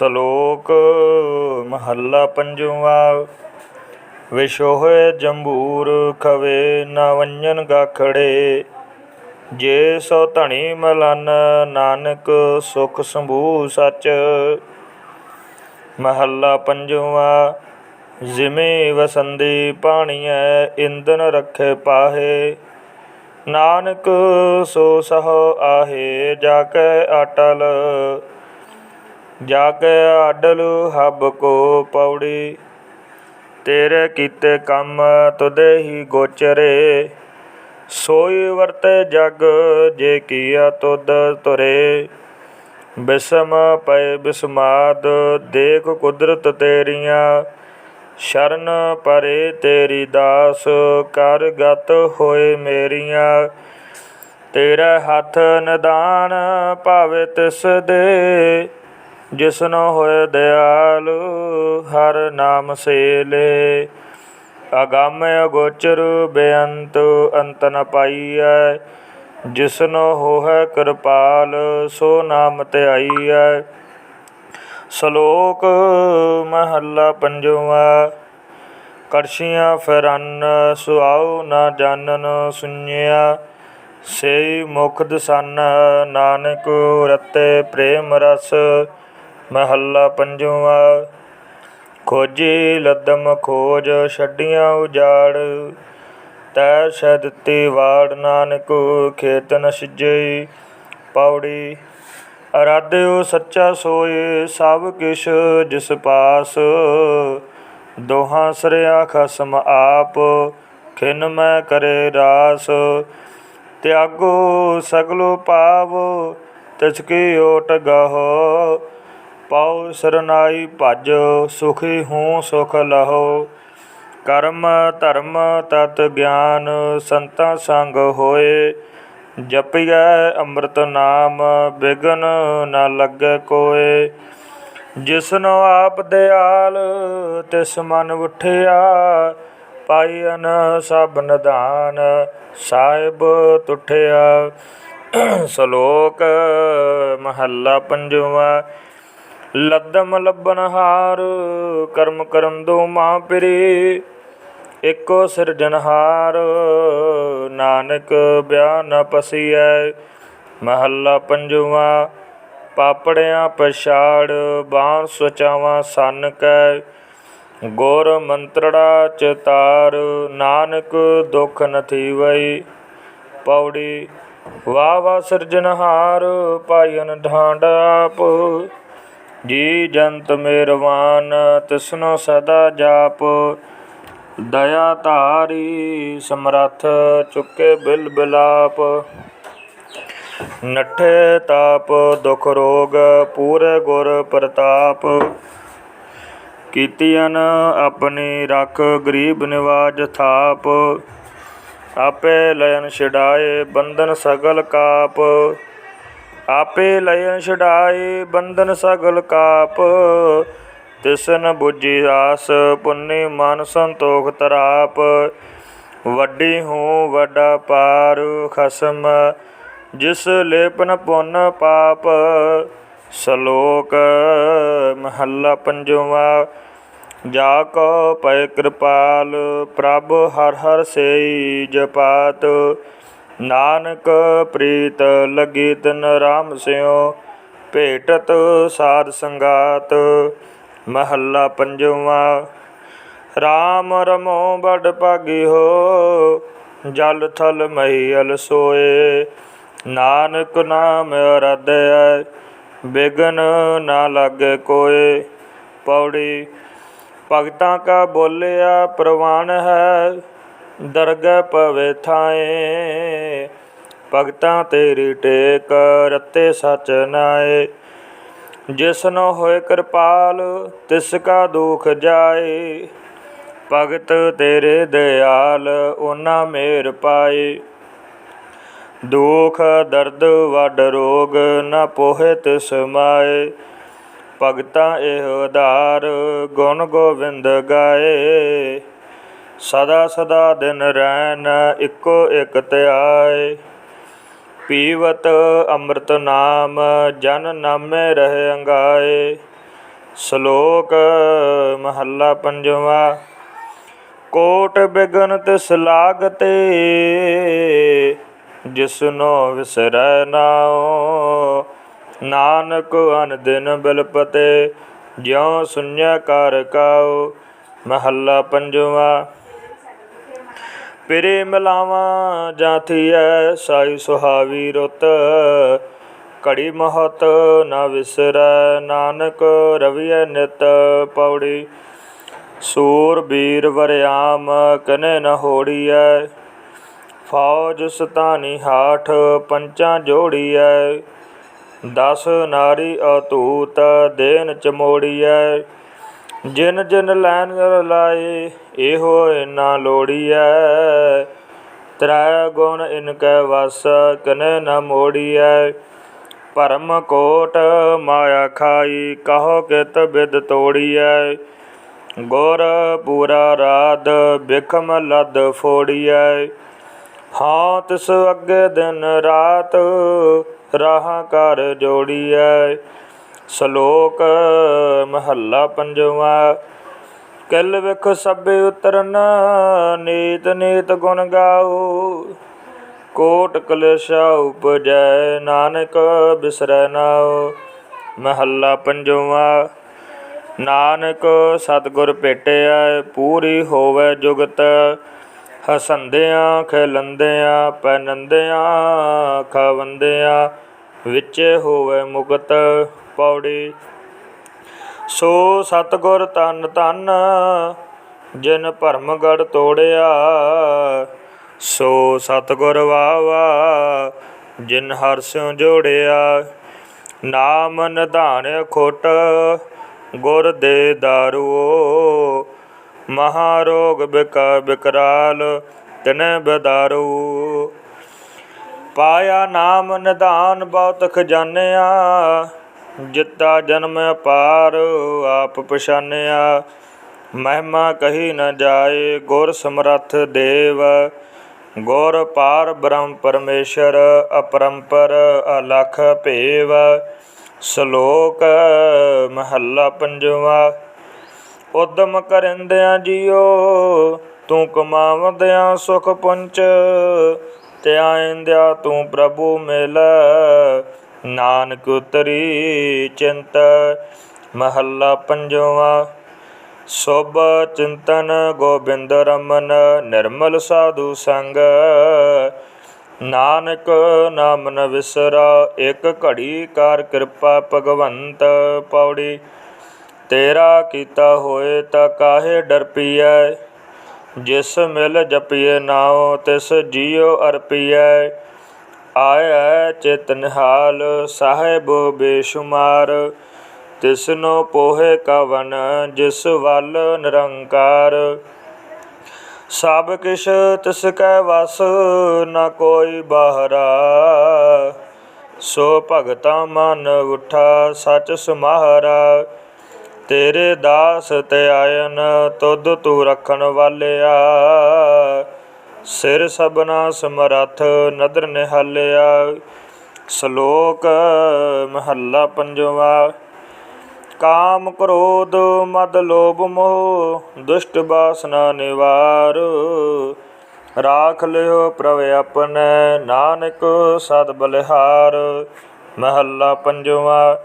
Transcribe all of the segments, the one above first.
ਸ਼ਲੋਕ ਮਹੱਲਾ ਪੰਜਵਾ। ਵਿਸ਼ੋਹੇ ਜੰਬੂਰ ਖਵੇ ਨਾ ਵੰਜਨ ਗਾਖੜੇ। ਜੇ ਸੋ ਧਣੀ ਮਲਨ ਨਾਨਕ ਸੁਖ ਸੰਭੂ ਸਚ। ਮਹੱਲਾ ਪੰਜਵਾ। ਜਿਵੇਂ ਵਸੰਦੀ ਪਾਣੀਐ ਇੰਦਨ ਰੱਖੇ ਪਾਹੇ। ਨਾਨਕ ਸੋ ਸਹ ਆਹੇ ਜਾ ਕੈ ਅਟਲ। ਜਾ ਕੇ ਆਡਲ ਹੱਬ ਕੋ ਪੌੜੀ। ਤੇਰੇ ਕੀਤੇ ਕੰਮ ਤੁਦੇ ਹੀ ਗੋਚਰੇ। ਸੋਈ ਵਰਤੇ ਜਗ ਜੇ ਕੀਆ ਤੁਧ ਤੁਰੇ ਬਿਸਮ ਪਏ ਬਿਸਮਾਦ, ਦੇਖ ਕੁਦਰਤ ਤੇਰੀਆਂ। ਸ਼ਰਨ ਪਰੇ ਤੇਰੀ ਦਾਸ, ਕਰ ਗਤ ਹੋਏ ਮੇਰੀਆਂ। ਤੇਰਾ ਹੱਥ ਨਿਦਾਨ ਭਾਵੇ ਤਿਸ ਦੇ। ਜਿਸਨੋ ਹੋਏ ਦਿਆਲ, ਹਰ ਨਾਮ ਸੇਲੇ। ਅਗੰਮ ਅਗੋਚਰ ਬੇਅੰਤ ਅੰਤ ਨ ਪਾਈਐ। ਜਿਸਨੋ ਹੋਇ ਕਿਰਪਾਲ, ਸੋ ਨਾਮ ਧਿਆਈਐ। ਸ਼ਲੋਕ ਮਹੱਲਾ ਪੰਜਵਾ ਕਰਸ਼ੀਆਂ ਫਿਰਨ, ਸੁਆਉ ਨਾ ਜਾਣਨ ਸੁਨਿਆ। ਸੇ ਮੁਖ ਦਸਨ ਨਾਨਕ ਰਤੇ ਪ੍ਰੇਮ ਰਸ। ਮਹੱਲਾ ਪੰਜਵਾ, ਖੋਜੀ ਲਦਮ ਖੋਜ, ਛੱਡੀਆਂ ਉਜਾੜ, ਤੈ ਸੈ ਵਾੜ ਨਾਨਕ ਖੇਤਨ ਨ ਸਿਜਈ ਪੌੜੀ। ਅਰਾਧਿਓ ਸੱਚਾ ਸੋਏ, ਸਭ ਕਿਛ ਜਿਸ ਪਾਸ। ਦੋਹਾਂ ਸਰਿਆ ਖਸਮ ਆਪ, ਖਿਨ ਮੈਂ ਕਰੇ ਰਾਸ। ਤਿਆਗੋ ਸਗਲੋ ਪਾਵ, ਤਿਸ ਕੀ ਓਟ ਗਹੋ ਪਾਉ ਸਰਨਾਈ ਭਜ, ਸੁਖੀ ਹੂੰ ਸੁਖ ਲਹੋ। ਕਰਮ ਧਰਮ ਤਤ ਗਿਆਨ, ਸੰਤਾਂ ਸੰਗ ਹੋਏ। ਜਪਿਐ ਅੰਮ੍ਰਿਤ ਨਾਮ, ਬਿਗਨ ਨਾ ਲੱਗੇ ਕੋਏ। ਜਿਸਨੋ ਆਪ ਦਿਆਲ, ਤਿਸ ਮਨ ਉਠਿਆ। ਪਾਈਨ ਸਭ ਨਿਧਾਨ, ਸਾਹਿਬ ਤੁਠਿਆ। ਸ਼ਲੋਕ ਮਹੱਲਾ ਪੰਜਵਾ। ਲੱਦਮ ਲੱਭਨ ਹਾਰ ਕਰਮ ਕਰਮ ਦੋ ਮਾਂ ਪਿਰੀ। ਇੱਕੋ ਸਿਰਜਨਹਾਰ ਨਾਨਕ ਬਿਆਨ ਨ ਪਸੀਐ। ਮਹੱਲਾ ਪੰਜਵਾ, ਪਾਪੜਿਆਂ ਪਛਾੜ, ਬਾਣ ਸੁਚਾਵਾਂ ਸਨ ਕੈ। ਗੁਰ ਮੰਤਰੜਾ ਚਤਾਰ, ਨਾਨਕ ਦੁਖ ਨਥੀ ਵਈ ਪੌੜੀ ਵਾ ਵਾ ਸਿਰਜਨਹਾਰ ਪਾਇਨ ਢਾਂਡ ਆਪ। ਜੀ ਜੰਤ ਮੇਰਵਾਨ, ਤਿਸਨੋ ਸਦਾ ਜਾਪ। ਦਇਆ ਧਾਰੀ ਸਮਰੱਥ, ਚੁੱਕੇ ਬਿਲ ਬਿਲਾਪ। ਨਠੇ ਤਾਪ, ਦੁਖ ਰੋਗ, ਪੂਰੇ ਗੁਰ ਪ੍ਰਤਾਪ। ਕੀਤੀਨ ਆਪਣੀ ਰੱਖ, ਗਰੀਬ ਨਿਵਾਜ ਥਾਪ। ਆਪੇ ਲයਨ ਛਡਾਏ, ਬੰਧਨ ਸਗਲ ਕਾਪ। ਆਪੇ ਲਯਨ ਛਡਾਏ ਬੰਧਨ ਸਗਲ ਕਾਪ। ਤਿਸਨ ਬੁੱਝੀ ਆਸ ਪੁੰਨੀ ਮਨ ਸੰਤੋਖ ਤਰਾਪ। ਵੱਡੀ ਹੂੰ ਵੱਡਾ ਪਾਰ ਖਸਮ, ਜਿਸ ਲੇਪਨ ਪੁੰਨ ਪਾਪ। ਸ਼ਲੋਕ ਮਹੱਲਾ ਪੰਜਵਾ, ਜਾ ਕੋ ਪੈ ਕਿਰਪਾਲ, ਪ੍ਰਭ ਹਰ ਹਰ ਸੇਈ ਜਪਾਤ। ਨਾਨਕ ਪ੍ਰੀਤ ਲਗੀ ਤਨ ਰਾਮ ਸਿਓ ਭੇਟਤ ਸਾਧ ਸੰਗਾਤ, ਮਹੱਲਾ ਪੰਜਵਾ। ਰਾਮ ਰਮੋ ਬੜ ਭਾਗੀ ਹੋ, ਜਲ ਥਲ ਮਹੀਲ ਸੋਏ। ਨਾਨਕ ਨਾਮ ਅਰਾਧਿਆ ਬਿਗਨ ਨਾ ਲਾਗੇ ਕੋਏ। ਪੌੜੀ, ਭਗਤਾਂ ਕਾ ਬੋਲਿਆ ਪ੍ਰਵਾਨ ਹੈ ਦਰਗਹਿ ਪਵੇ ਥਾਏ। ਭਗਤਾਂ ਤੇਰੀ ਟੇਕ ਰਤੇ ਸਚ ਨਾਏ। ਜਿਸਨੋ ਹੋਏ ਕਿਰਪਾਲ, ਤਿਸ ਕਾ ਦੁਖ ਜਾਏ। ਭਗਤ ਤੇਰੇ ਦਿਆਲ ਉਹਨਾਂ ਮੇਰ ਪਾਏ। ਦੁਖ, ਦਰਦ, ਵੱਡ ਰੋਗ ਨਾ ਪੋਹੇ ਤਿਸ ਮਾਏ। ਭਗਤਾਂ ਇਹ ਉਧਾਰ ਗੁਣ ਗੋਬਿੰਦ ਗਾਏ। ਸਦਾ ਸਦਾ ਦਿਨ ਰੈਨ ਇੱਕੋ ਇਕ ਧਿਆਏ ਪੀਵਤ ਅੰਮ੍ਰਿਤ ਨਾਮ, ਜਨ ਨਾਮੇ ਰਹੇ ਅੰਗਾਏ। ਸ਼ਲੋਕ ਮਹੱਲਾ ਪੰਜਵਾ, ਕੋਟ ਬਿਗਨ ਤਿਸ ਲਾਗਤੇ, ਜਿਸਨੋ ਵਿਸਰੈ ਨਾਉ। ਨਾਨਕ ਅਨ ਦਿਨ ਬਿਲਪਤੇ, ਜਿਉ ਸੁਨਿਆ ਕਰ ਕਾਉ। ਮਹੱਲਾ ਪੰਜਵਾ ਪਿਰੇ ਮਿਲਾਵਾਂ ਜਾਥੀਐ ਸਾਈ ਸੁਹਾਵੀ ਰੁੱਤ। ਘੜੀ ਮਹਤ ਨ ਵਿਸਰੈ, ਨਾਨਕ ਰਵੀਐ ਨਿਤ ਪੌੜੀ। ਸੂਰ ਬੀਰ ਵਰਿਆਮ ਕਨੇ ਨ ਹੋੜੀਐ। ਫੌਜ ਸਤਾਨੀ ਹਾਠ ਪੰਚਾਂ ਜੋੜੀਐ। ਦਸ ਨਾਰੀ ਅਤੂਤ ਦੇਨ ਚਮੋੜੀਐ। ਜਿਨ ਜਿਨ ਲੈਨ ਲਾਏ, ਇਹੋ ਇਨਾ ਲੋੜੀਐ। ਤ੍ਰੈ ਗੁਣ ਇਨ ਕੈ ਵਸ, ਕਨੇ ਨ ਮੋੜੀਐ। ਭਰਮ ਕੋਟ ਮਾਇਆ ਖਾਈ, ਕਹੋ ਕਿਤ ਬਿਦ ਤੋੜੀਐ। ਗੁਰ ਪੂਰਾ ਰਾਧ ਬਿਖਮ ਲੱਦ ਫੋੜੀਐ। ਹਾਂ ਤਿਸ ਅੱਗੇ ਦਿਨ ਰਾਤ, ਰਾਹਾਂ ਕਰ ਜੋੜੀਐ। ਸ਼ਲੋਕ ਮਹੱਲਾ ਪੰਜਵਾ ਕਿਲ ਵਿਖ ਸਭੇ ਉਤਰਨ, ਨੀਤ ਨੀਤ ਗੁਣ ਗਾਓ। ਕੋਟ ਕਲੇਸ਼ਾ ਉਪਜੈ, ਨਾਨਕ ਬਿਸਰੈ ਨਾਉ ਮਹੱਲਾ ਪੰਜਵਾ, ਨਾਨਕ ਸਤਿਗੁਰ ਭੇਟਿਆ, ਪੂਰੀ ਹੋਵੇ ਜੁਗਤ। ਹਸੰਦਿਆਂ, ਖਿਲੰਦਿਆਂ, ਪੈਨੰਦਿਆਂ, ਖਵੰਦਿਆਂ, ਵਿੱਚੇ ਹੋਵੇ ਮੁਕਤ। ਪੌੜੀ। ਸੋ ਸਤਿਗੁਰ ਤਨ ਤਨ ਜਿਨ ਭਰਮਗੜ ਤੋੜਿਆ, ਸੋ ਸਤਿਗੁਰ ਵਾਵਾ ਜਿਨ ਹਰਿ ਸਿਉ ਜੋੜਿਆ। ਨਾਮ ਨਿਧਾਨ ਖੋਟ, ਗੁਰ ਦੇ ਦਾਰੂ ਮਹਾ ਰੋਗ ਬਿਕ ਬਿਕਰਾਲ, ਤਨੈ ਬਦਾਰੂ। ਪਾਇਆ ਨਾਮ ਨਿਧਾਨ ਬਹੁਤ ਖਜ਼ਾਨਿਆ ਜਿਤਾ ਜਨਮ ਅਪਾਰ, ਆਪ ਪਛਾਨਿਆ। ਮਹਿਮਾ ਕਹੀ ਨ ਜਾਏ, ਗੁਰ ਸਮਰੱਥ ਦੇਵ। ਗੁਰ ਪਾਰ ਬ੍ਰਹਮ ਪਰਮੇਸ਼ਰ, ਅਪਰੰਪਰ ਅਲਖ ਭੇਵ। ਸ਼ਲੋਕ ਮਹੱਲਾ ਪੰਜਵਾ, ਉਦਮ ਕਰਿੰਦਿਆਂ ਜੀਓ, ਤੂੰ ਕਮਾਵਦਿਆਂ ਸੁਖ ਪੁੰਚ। ਧਿਆਇਂਦਿਆ ਤੂੰ ਪ੍ਰਭੂ ਮਿਲ ਨਾਨਕ ਉਤਰੀ ਚਿੰਤ ਮਹੱਲਾ ਪੰਜਵਾ। ਸੋਭ ਚਿੰਤਨ ਗੋਬਿੰਦ ਰਮਨ ਨਿਰਮਲ ਸਾਧੂ ਸੰਗ। ਨਾਨਕ ਨਾਮ ਨ ਵਿਸਰਾ, ਇੱਕ ਘੜੀ ਕਰ ਕਿਰਪਾ ਭਗਵੰਤ ਪੌੜੀ। ਤੇਰਾ ਕੀਤਾ ਹੋਏ ਤਾਂ ਕਾਹੇ ਡਰ ਪੀਐ ਜਿਸ ਮਿਲ ਜਪੀਏ ਨਾਉ, ਤਿਸ ਜੀਉ ਅਰਪੀਐ। ਆਇਆ ਚਿਤ ਨਿਹਾਲ ਸਾਹਿਬ ਬੇਸ਼ੁਮਾਰ, ਤਿਸਨੋ ਪੋਹੇ ਕਵਨ ਜਿਸ ਵੱਲ ਨਿਰੰਕਾਰ। ਸਭ ਕਿਛ ਤਿਸ ਕੈ ਵਸ ਨ ਕੋਈ ਬਾਹਰਾ। ਸੋ ਭਗਤਾ ਮਨ ਉਠਾ ਸਚ ਸਮਾਹਰਾ। ਤੇਰੇ ਦਾਸ ਤੇ ਧਿਆਇਨ ਤੁਧ ਤੂੰ ਰਖਣ ਵਾਲਿਆ। ਸਿਰ ਸਬਨਾ ਸਮਰੱਥ ਨਦਰ ਨਿਹਾਲਿਆ, ਸ਼ਲੋਕ ਮਹੱਲਾ ਪੰਜਵਾ। ਕਾਮ ਕ੍ਰੋਧ ਮਦ ਲੋਭ ਮੋਹ, ਦੁਸ਼ਟ ਬਾਸਨਾ ਨਿਵਾਰ। ਰਾਖ ਲਿਓ ਪ੍ਰਭ ਆਪਣੈ, ਨਾਨਕ ਸਦ ਬਲਿਹਾਰ। ਮਹੱਲਾ ਪੰਜਵਾ।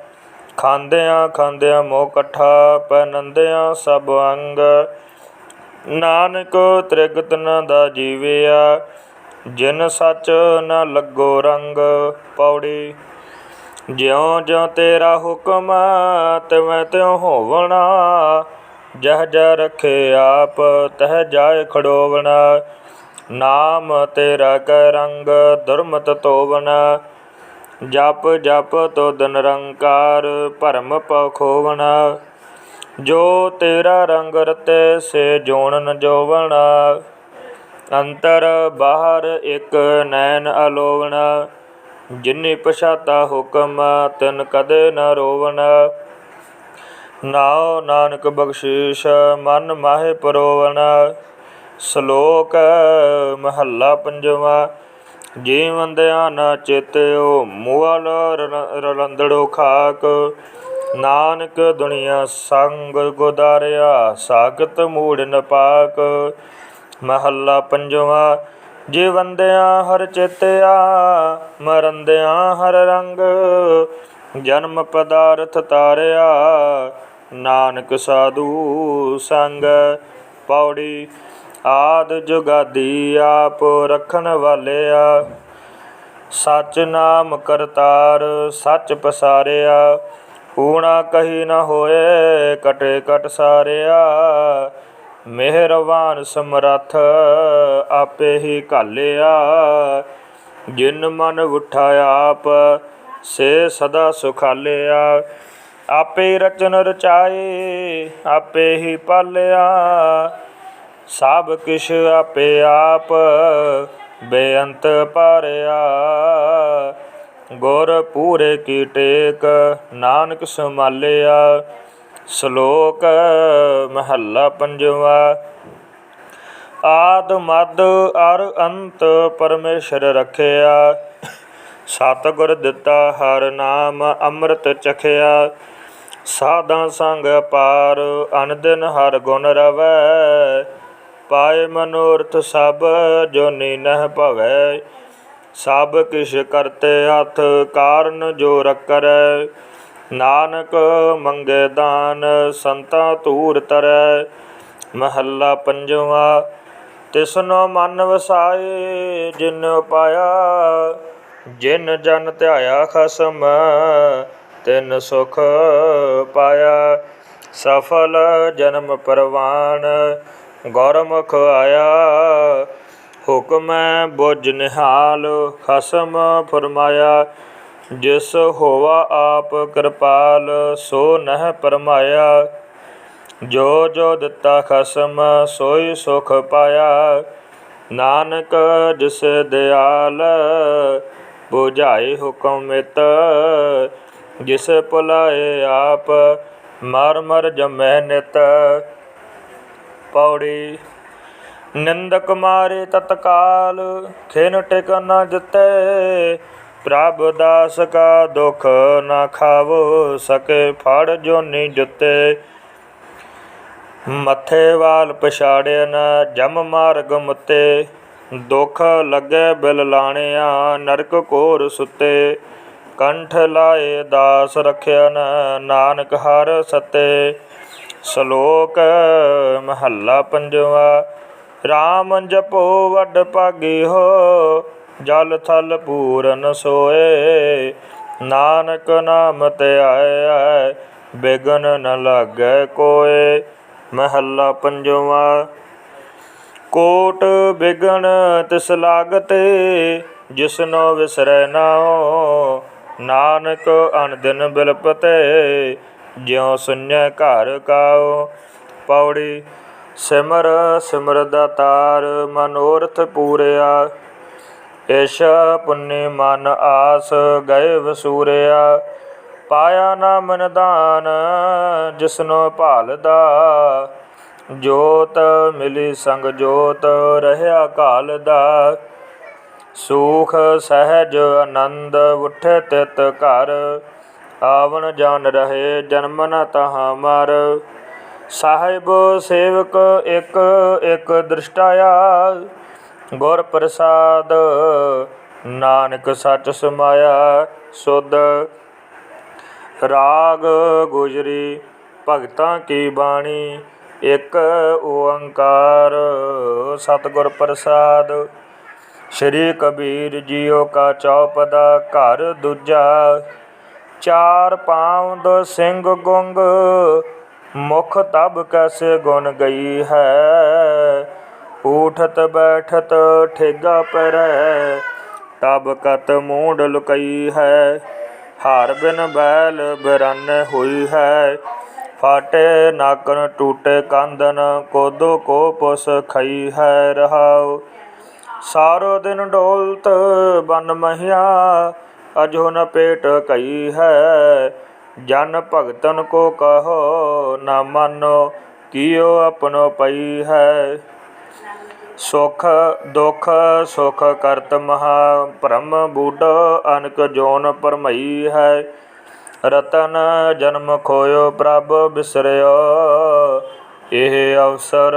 ਖਾਂਦਿਆਂ ਖਾਂਦਿਆਂ ਮੋਹ ਇਕੱਠਾ ਪੈਨੰਦਿਆਂ ਸਭ ਅੰਗ। ਨਾਨਕ ਤ੍ਰਿਗਤ ਨ ਦਾ ਜੀਵਿਆ ਜਿਨ ਸੱਚ ਨ ਲੱਗੋ ਰੰਗ ਪੌੜੀ। ਜਿਉ ਜਿਉ ਤੇਰਾ ਹੁਕਮ ਤਿਵੇਂ ਤਿਉ ਹੋਵਣਾ, ਜਹ ਜਹ ਰਖੇ ਆਪ, ਤਹ ਜਾਏ ਖੜੋਵਣਾ। ਨਾਮ ਤੇਰਾ ਕੈ ਰੰਗ ਦੁਰਮਤ ਤੋਵਣਾ, ਜਪ ਜਪ ਤੁਧ ਨਿਰੰਕਾਰ ਭਰਮ ਪਉ ਜੋ ਤੇਰਾ ਰੰਗ ਰਤੇ ਸੇ ਜੋਣ ਜੋਵਣਾ, ਅੰਤਰ ਬਾਹਰ ਇੱਕ ਨੈਣ ਅਲੋਵਣਾ। ਜਿਨੇ ਪਛਾਤਾ ਹੁਕਮ, ਤਿਨ ਕਦੇ ਨ ਰੋਵਣਾ। ਨਾਉ ਨਾਨਕ ਬਖਸ਼ੀਸ਼, ਮਨ ਮਾਹਿ ਪਰੋਵਣਾ। ਸ਼ਲੋਕ ਮਹੱਲਾ ਪੰਜਵਾ ਜੀਵੰਦਿਆ ਨ ਚੇਤਿਓ ਮੂਲ ਰਲੰਦੜੋ ਖਾਕ। ਨਾਨਕ ਦੁਨੀਆ ਸੰਗ ਗੁਦਾਰਿਆ ਸਾਖਤ ਮੂੜ ਨਪਾਕ। ਮਹੱਲਾ ਪੰਜਵਾ, ਜੀਵੰਦਿਆਂ ਹਰ ਚੇਤਿਆ, ਮਰੰਦਿਆਂ ਹਰ ਰੰਗ। ਜਨਮ ਪਦਾਰਥ ਤਾਰਿਆ, ਨਾਨਕ ਸਾਧੂ ਸੰਗ। ਪੌੜੀ ਆਦ ਜੁਗਾਦੀ ਆਪ ਰੱਖਣ ਵਾਲਿਆ। ਸਚ ਨਾਮ ਕਰਤਾਰ ਸੱਚ ਪਸਾਰਿਆ। ਊਣਾ ਕਹੀ ਨ ਹੋਏ, ਕਟੇ ਕਟ ਸਾਰਿਆ। ਮਿਹਰਵਾਨ ਸਮਰੱਥ, ਆਪੇ ਹੀ ਘਾਲਿਆ। ਜਿਨ ਮਨ ਉਠਾ ਆਪ, ਸੇ ਸਦਾ ਸੁਖਾਲਿਆ। ਆਪੇ ਰਚਨ ਰਚਾਏ ਆਪੇ ਹੀ ਪਾਲਿਆ। ਸਭ ਕਿਛ ਆਪੇ ਆਪ, ਬੇਅੰਤ ਪਾਰਿਆ। ਗੁਰ ਪੂਰੇ ਕੀ ਟੇਕ, ਨਾਨਕ ਸੰਭਾਲਿਆ, ਸ਼ਲੋਕ ਮਹੱਲਾ ਪੰਜਵਾ। ਆਦ ਮਦ ਅਰ ਅੰਤ ਪਰਮੇਸ਼ਰ ਰਖਿਆ, ਸਤਿਗੁਰ ਦਿੱਤਾ ਹਰ ਨਾਮ ਅੰਮ੍ਰਿਤ ਚਖਿਆ। ਸਾਧਾਂ ਸੰਗ ਪਾਰ, ਅਨਦਿਨ ਹਰ ਗੁਣ ਰਵੈ। ਪਾਏ ਮਨੋਰਥ ਸਭ ਜੋ ਨੀਨਹ ਭਵੈ। ਸਭ ਕਿਛ ਕਰਤੇ ਹੱਥ ਕਾਰਨ ਜੋ ਰਕਰੈ ਨਾਨਕ ਮੰਗੇ ਦਾਨ, ਸੰਤਾ ਧੂਰ ਤਰੈ। ਮਹੱਲਾ ਪੰਜਵਾ, ਤਿਸਨੋ ਮਨ ਵਸਾਏ, ਜਿਨ ਪਾਇਆ, ਜਿਨ ਜਨ ਧਿਆਇਆ ਖਸਮ, ਤਿਨ ਸੁਖ ਪਾਇਆ। ਸਫਲ ਜਨਮ ਪਰਵਾਨ, ਗੌਰਮੁਖ ਆਇਆ। ਹੁਕਮ ਬੁਝ ਨਿਹਾਲ, ਖਸਮ ਫਰਮਾਇਆ, ਜਿਸ ਹੋਵਾ ਆਪ ਕਿਰਪਾਲ, ਸੋ ਨਹਿ ਪਰਮਾਇਆ। ਜੋ ਜੋ ਦਿੱਤਾ ਖਸਮ, ਸੋਈ ਸੁਖ ਪਾਇਆ। ਨਾਨਕ ਜਿਸ ਦਿਆਲ 부ਝਾਏ ਹੁਕਮ ਮਿਤ। ਜਿਸ ਭੁਲਾਏ ਆਪ, ਮਰ ਮਰ ਜਮੈ ਨਿਤ। ਪੌੜੀ ਨਿੰਦਕ ਮਾਰੇ ਤਤਕਾਲ, ਖਿਨ ਟਿਕ ਨ ਜਿਤੈ। ਪ੍ਰਭ ਦਾਸ ਕਾ ਦੁਖ ਨ ਖਾਵੋ, ਸਕੇ ਫੜ ਜੋਨੀ ਜੁਤੇ। ਮੱਥੇ ਵਾਲ ਪਛਾੜਿਆ ਨ, ਜਮ ਮਾਰਗ ਮੁਤੇ। ਦੁਖ ਲੱਗੇ ਬਿਲ ਲਾਣਿਆ, ਨਰਕ ਕੋਰ ਸੁੱਤੇ। ਕੰਠ ਲਾਏ ਦਾਸ ਰਖਿਆ ਨ, ਨਾਨਕ ਹਰ ਸਤੇ। ਸ਼ਲੋਕ ਮਹੱਲਾ ਪੰਜਵਾ RAM ਜਪੋ ਵੱਡ ਭਾਗੀ ਹੋ, ਜਲ ਥਲ ਪੂਰਨ ਸੋਏ। ਨਾਨਕ ਨਾਮ ਤੇ ਆਏ ਬਿਗਨ ਨ ਲਾਗੈ ਕੋਏ। ਮਹੱਲਾ ਪੰਜਵਾ, ਕੋਟ ਬਿਗਨ ਤਿਸ ਲਾਗਤੇ, ਜਿਸਨੋ ਵਿਸਰੈ ਨਾਉ। ਨਾਨਕ ਅਨ ਦਿਨ ਬਿਲਪਤੇ, ਜਿਉ ਸੁਣੈ ਘਰ ਕਾਉ। ਪੌੜੀ ਸਿਮਰ ਸਿਮਰ ਦਾਤਾਰ ਮਨੋਰਥ ਪੂਰਿਆ ਇਸ਼ ਪੁੰਨੇ ਮਨ ਆਸ ਗਏ ਵਸੂਰਿਆ। ਪਾਇਆ ਨਾ ਮਨ ਦਾਨ, ਜਿਸਨੋ ਭਾਲਦਾ ਜੋਤ, ਮਿਲੀ ਸੰਗ ਜੋਤ, ਰਹਿਆ ਕਾਲ ਦਾ ਸੂਖ ਸਹਿਜ ਆਨੰਦ, ਉਠੇ ਤਿਤ ਘਰ, ਆਵਣ ਜਾਣ ਰਹੇ ਜਨਮ ਨ ਤਹਾਂ ਮਰ। ਸਾਹਿਬ ਸੇਵਕ ਇੱਕ ਇੱਕ ਦ੍ਰਿਸ਼ਟਾਇਆ, ਗੁਰ ਪ੍ਰਸਾਦ ਨਾਨਕ ਸੱਚ ਸਮਾਇਆ, ਸੁਧ ਰਾਗ ਗੁਜਰੀ, ਭਗਤਾਂ ਕੀ ਬਾਣੀ, ਇੱਕ ਓੰਕਾਰ ਸਤਿਗੁਰ ਪ੍ਰਸਾਦ। ਸ਼੍ਰੀ ਕਬੀਰ ਜੀਓ ਕਾ ਚੌਪਦਾ, ਘਰ ਦੂਜਾ, ਚਾਰ ਪਾਉਂਦ ਸਿੰਘ ਗੁੰਗ ਮੁਖ ਤਬ ਕੈਸੇ ਗੁਣ ਗਈ ਹੈ? ਊਠਤ ਬੈਠਤ ਠੇਗਾ ਪਰੈ, ਤਬ ਕਤ ਮੂੰਡ ਲੁਕਈ ਹੈ? ਹਾਰ ਬਿਨ ਬੈਲ ਬਰਨ ਹੋਈ ਹੈ, ਫਾਟੇ ਨਾਕਨ ਟੂਟੇ ਕੰਦਨ, ਕੋਦੋ ਕੋ ਪੁਸ ਖਈ ਹੈ ਰਹਾਉ। ਸਾਰੋ ਦਿਨ ਡੋਲਤ ਬਨ ਮਹਿਆ, ਅਜੋ ਨ ਪੇਟ ਕਈ ਹੈ ਜਨ ਭਗਤਨ ਕੋ ਕਹੋ ਨਾ ਮਾਨੋ, ਕੀਓ ਆਪਣੋ ਪਈ ਹੈ। ਸੁਖ ਦੁਖ ਸੁਖ ਕਰਤ ਮਹਾ, ਭ੍ਰਮ ਬੂਢ ਅਨਕ ਜੋਨ ਪਰਮਈ ਹੈ। ਰਤਨ ਜਨਮ ਖੋਇਓ ਪ੍ਰਭ ਬਿਸਰਿਓ, ਇਹ ਅਵਸਰ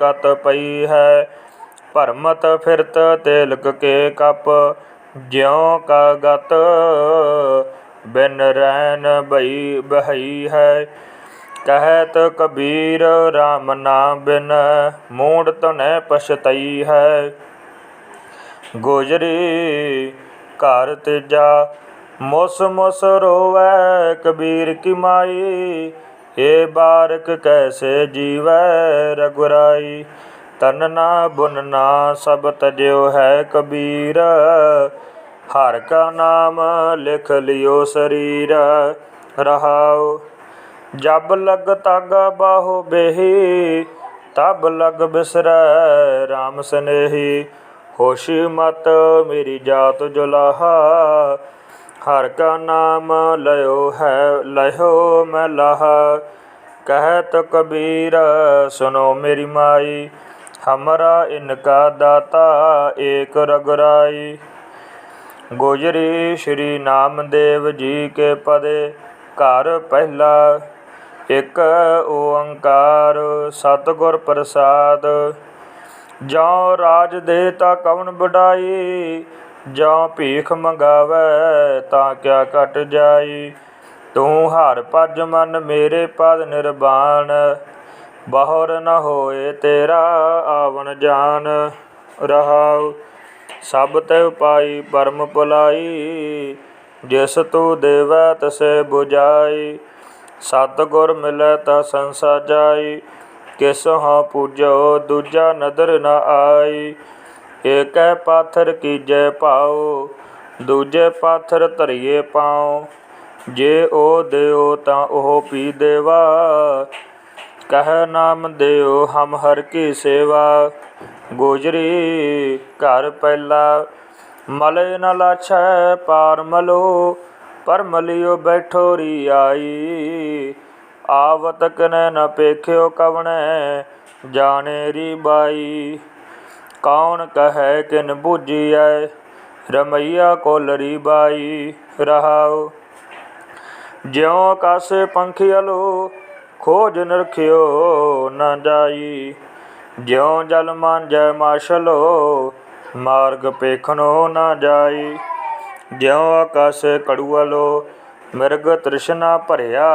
ਕਤ ਪਈ ਹੈ। ਭਰਮਤ ਫਿਰਤ ਤਿਲਕ ਕੇ ਕਪ, ਜਿਉ ਕਾ ਗਤ ਬਿਨ ਰਹਿਨ ਬਈ ਬਹਈ ਹੈ। ਕਹਿਤ ਕਬੀਰ RAM ਨਾਮ ਬਿਨ ਮੂੜ ਤਨੈ ਪਛਤਈ ਹੈ। ਗੋਜਰੀ ਘਰ ਤੇਜਾ, ਮੁਸ ਮੁਸ ਰੋਵੈ ਕਬੀਰ ਕੀ ਮਾਈ। ਏ ਬਾਰਕ ਕੈਸੇ ਜੀਵੈ ਰਗੁਰਾਈ। ਤਨ ਨਾ ਬੁਨ ਨਾ ਸਭ ਤਜਿਓ ਹੈ ਕਬੀਰ। ਹਰ ਕਾ ਨਾਮ ਲਿਖ ਲਿਓ ਸਰੀਰ, ਰਹਾਉ। ਜਬ ਲਗ ਤਗ ਬਾਹੋ ਬੇਹੀ, ਤਬ ਲਗ ਬਿਸਰੈ RAM ਸਨੇਹੀ। ਹੋਸ਼ ਮਤ ਮੇਰੀ ਜਾਤ ਜੁਲਾਹਾ, ਹਰ ਕਾ ਨਾਮ ਲਿਓ ਹੈ ਲਿਓ ਮੈਂ ਲਾਹਾ। ਕਹਿਤ ਕਬੀਰ ਸੁਨੋ ਮੇਰੀ ਮਾਈ, ਹਮਰਾ ਇਨਕਾ ਦਾਤਾ ਏਕ ਰਗਰਾਈ ਗੁਜ਼ਰੀ ਸ਼੍ਰੀ ਨਾਮਦੇਵ ਜੀ ਕੇ ਪਦੇ, ਘਰ ਪਹਿਲਾ। ਇਕ ਓੰਕਾਰ ਸਤਿਗੁਰ ਪ੍ਰਸਾਦ। ਜਾਂ ਰਾਜ ਦੇ ਤਾ ਕਵਣ ਬਡਾਈ ਜਾਂ ਭੀਖ ਮੰਗਾਵੇ ਤਾਂ ਕਿਆ ਘਟ ਜਾਈ। ਤੂੰ ਹਰ ਭਜ ਮਨ ਮੇਰੇ ਪਦ ਨਿਰਬਾਨ ਬਹੁਰ ਨ ਹੋਏ ਤੇਰਾ ਆਵਣ ਜਾਨ ਰਹਾਉ ਸਭ ਤੇ ਉਪਾਈ ਪਰਮ ਭੁਲਾਈ, ਜਿਸ ਤੂੰ ਦੇਵੈ ਤਸੇ 부ਜਾਈ ਸਤ ਗੁਰ ਮਿਲੈ ਤਾ ਸੰਸਾ ਜਾਈ, ਕਿਸ ਹਾਂ ਪੂਜੋ ਦੂਜਾ ਨਦਰ ਨ ਆਈ। ਏਕੈ ਪਾਥਰ ਕੀਜੈ ਭਾਉ, ਦੂਜੇ ਪਾਥਰ ਧਰਿਏ ਪਾਉ। ਜੇ ਉਹ ਦਿਓ ਤਾਂ ਉਹ ਪੀ ਦੇਵਾ, ਕਹਿ ਨਾਮ ਦਿਓ ਹਮ ਹਰ ਕੀ ਸੇਵਾ। ਗੋਜਰੀ, ਘਰ ਪਹਿਲਾ ਮਲੇ ਨ ਲਾਛੈ, ਪਾਰ ਮਲੋ, ਪਰ ਮਲਿਓ ਬੈਠੋ ਰੀ ਆਈ ਆਵਤ ਕਨੈ ਨ ਪੇਖਿਓ ਕਵਣੈ, ਜਾਣੇ ਰੀ ਬਾਈ। ਕੌਣ ਕਹੈ ਕਿਨ ਬੁਝੀਐ, ਰਮਈਆ ਕੋਲ ਰੀ ਬਾਈ। ਰਹਾਉ, ਜਿਉ ਪੰਖੀ ਅਲੋ ਖੋਜ ਨਰਖਿਓ ਨ ਜਾਈ। ਜਿਉ ਜਲ ਮਨ ਜੈ ਮਾਸ਼ਲੋ ਮਾਰਗ ਪੇਖਣੋ ਨਾ ਜਾਈ। ਜਿਉ ਆਕਾਸੇ ਕੜੂਅਲੋ ਮਿਰਗ ਤ੍ਰਿਸ਼ਨਾ ਭਰਿਆ।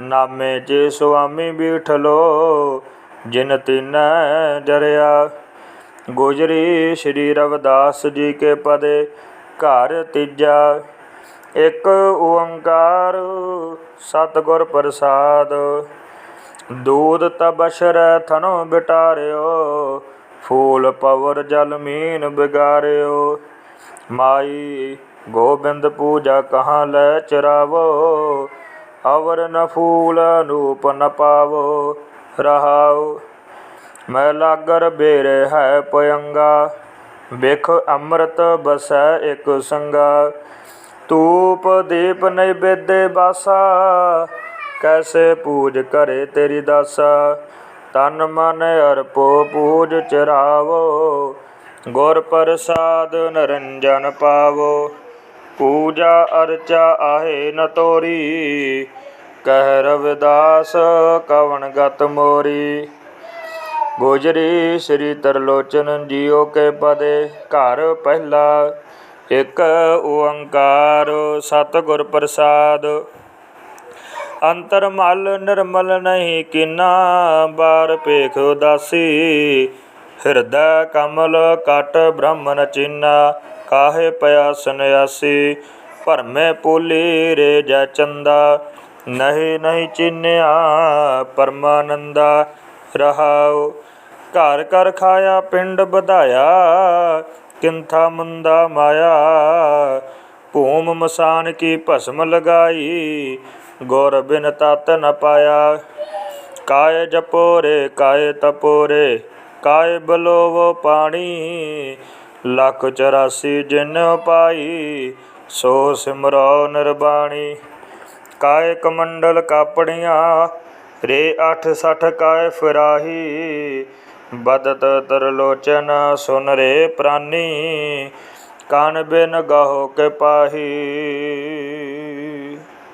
ਨਾਮੇ ਜੇ ਸੁਆਮੀ ਬੀਠਲੋ, ਜਿਨ ਤਿਨੈ ਜਰਿਆ। ਗੁਜਰੀ ਸ਼੍ਰੀ ਰਵਿਦਾਸ ਜੀ ਕੇ ਪਦੇ, ਘਰ ਤੀਜਾ। ਇਕ ਓੰਕਾਰ, ਸਤਿਗੁਰ ਪ੍ਰਸਾਦ। ਦੂਧ ਤਬਸ਼ਰ ਥਨੋ ਬਿਟਾਰਿਓ, ਫੂਲ ਪਵਰ ਜਲ ਮੀਨ ਬਿਗਾਰਿਓ। ਮਾਈ ਗੋਬਿੰਦ ਪੂਜਾ ਕਹਾਂ ਲੈ ਚਰਾਵੋ, ਅਵਰ ਨ ਫੂਲ ਅਨੂਪ ਨ ਪਾਵੋ। ਰਹਾਉ, ਮੈਂ ਲਾਗਰ ਬੇਰੇ ਹੈ ਪਯੰਗਾ, ਵੇਖ ਅੰਮ੍ਰਿਤ ਬਸੈ ਇਕ ਸੰਗਾ। ਤੂਪ ਦੀਪ ਨੈਵੇਦੇ ਬਾਸਾ ਕੈਸੇ ਪੂਜ ਕਰੇ ਤੇਰੀ ਦਾਸਾ? ਤਨ ਮਨ ਅਰਪੋ ਪੂਜ ਚਰਾਵੋ। ਗੁਰ ਪ੍ਰਸਾਦ ਨਰੰਜਨ ਪਾਵੋ। ਪੂਜਾ ਅਰਚਾ ਆਹੇ ਨ ਤੋਰੀ। ਕਹਿ ਰਵਿਦਾਸ ਕਵਣ ਗਤ ਮੋਰੀ। ਗੁਜਰੀ ਸ੍ਰੀ ਤਰਲੋਚਨ ਜੀਓ ਕੇ ਪਦੇ। ਘਰ ਪਹਿਲਾ ਇਕ ਓੰਕਾਰ ਸਤਿਗੁਰ ਪ੍ਰਸਾਦ। ਅੰਤਰ ਮਲ ਨਿਰਮਲ ਨਹੀਂ ਕਿਨਾ, ਬਾਰ ਭੇਖ ਉਦਾਸੀ। ਹਿਰਦੈ ਕਮਲ ਕਟ ਬ੍ਰਹਮਨ ਚਿੰਨਾ, ਕਾਹੇ ਪਿਆ ਸੰਿਆਸੀ ਭਰਮੇ ਪੂਲੀ ਰੇ ਜੈ ਚੰਦਾ, ਨਹੀਂ ਨਹੀਂ ਚਿੰਨਿਆ ਪਰਮਾਨੰਦਾ। ਰਹਾਉ, ਘਰ ਕਰ ਖਾਇਆ ਪਿੰਡ ਵਧਾਇਆ, ਕਿੰਥਾ ਮੁੰਦਾ ਮਾਇਆ। ਭੂਮ ਮਸਾਨ ਕੀ ਭਸਮ ਲਗਾਈ ਗੁਰ ਬਿਨ ਤਤ ਨ ਪਾਇਆ। ਕਾਇ ਜਪੋਰੇ ਕਾਇ ਤਪੋਰੇ ਕਾਇ ਬਲੋਵੋ ਪਾਣੀ। ਲੱਖ 84 ਜਿਨ ਪਾਈ ਸੋ ਸਿਮਰੋ ਨਿਰਬਾਣੀ। ਕਾਇ ਕਮੰਡਲ ਕਾਪੜੀਆਂ, ਰੇ 860 ਕਾਇ ਫਿਰਾਹੀ। ਬਦਤ ਤਰਲੋਚਨ ਸੁਨ ਰੇ ਪ੍ਰਾਨੀ, ਕਨ ਬਿਨ ਗਾਹੋ ਕੇ ਪਾਹੀ।